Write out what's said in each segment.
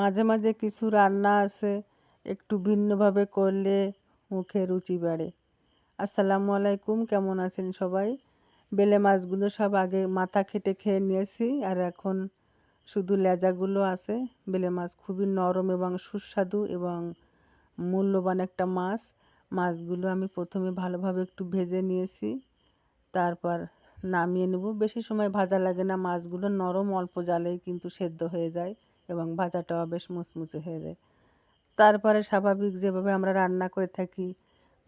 মাঝে মাঝে কিছু রান্না আছে, একটু ভিন্নভাবে করলে মুখে রুচি বাড়ে। আসসালামু আলাইকুম, কেমন আছেন সবাই? বেলে মাছগুলো সব আগে মাথা খেটে খেয়ে নিয়েছি, আর এখন শুধু লেজাগুলো আছে। বেলে মাছ খুবই নরম এবং সুস্বাদু এবং মূল্যবান একটা মাছ। মাছগুলো আমি প্রথমে ভালোভাবে একটু ভেজে নিয়েছি, তারপর নামিয়ে নেব। বেশি সময় ভাজা লাগে না, মাছগুলো নরম অল্প জালেই কিন্তু সেদ্ধ হয়ে যায়। এবং ভাজাটাও বেশ মুচমুচে হয়ে যায়। তারপরে স্বাভাবিক যেভাবে আমরা রান্না করে থাকি,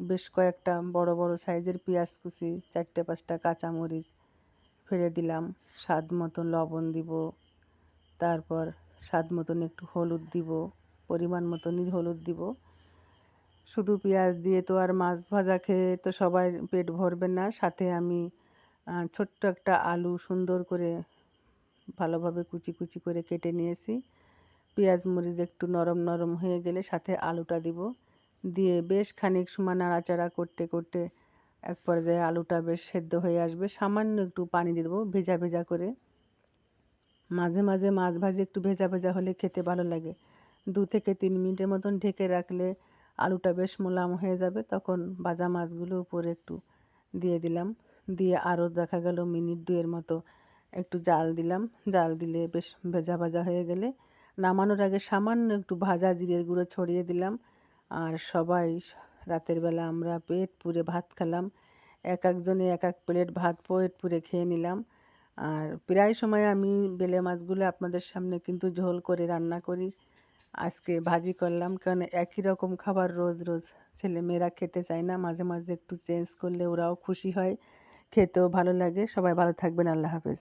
বেশ কয়েকটা বড় বড় সাইজের পেঁয়াজ কুচি, চারটে, পাঁচটা কাঁচামরিচ ফেলে দিলাম। স্বাদ মতো লবণ দিব। তারপর স্বাদ মতন একটু হলুদ দিব, পরিমাণ মতনই হলুদ দিব। শুধু পেঁয়াজ দিয়ে তো আর মাছ ভাজা খেয়ে তো সবাই পেট ভরবে না। সাথে আমি ছোট্ট একটা আলু সুন্দর করে ভালোভাবে কুচি কুচি করে কেটে নিয়েছি। পেঁয়াজ মরিচ একটু নরম নরম হয়ে গেলে সাথে আলুটা দিব। দিয়ে বেশ খানিক সময় নাড়াচাড়া করতে করতে এক পর্যায়ে আলুটা বেশ সেদ্ধ হয়ে আসবে। সামান্য একটু পানি দিয়ে দেবো ভেজা ভেজা করে। মাঝে মাঝে মাছ ভাজি একটু ভেজা ভেজা হলে খেতে ভালো লাগে। দু থেকে তিন মিনিটের মতন ঢেকে রাখলে আলুটা বেশ মোলাম হয়ে যাবে। তখন ভাজা মাছগুলো উপরে একটু দিয়ে দিলাম। দিয়ে আরও দেখা গেল মিনিট দুয়ের মতো একটু জাল দিলাম। জাল দিলে বেশ ভেজা ভাজা হয়ে গেলে নামানোর আগে সামান্য একটু ভাজা জিরের গুঁড়ো ছড়িয়ে দিলাম। আর সবাই রাতের বেলা আমরা পেট পুরে ভাত খেলাম। এক একজনে এক এক প্লেট ভাত পেট পুরে খেয়ে নিলাম। আর প্রায় সময় আমি বেলে মাছগুলো আপনাদের সামনে কিন্তু ঝোল করে রান্না করি। আজকে ভাজি করলাম কারণ একই রকম খাবার রোজ রোজ ছেলে মেয়েরা খেতে চায় না। মাঝে মাঝে একটু চেঞ্জ করলে ওরাও খুশি হয়। খেতেও ভালো লাগে। সবাই ভালো থাকবেন। আল্লাহ হাফেজ।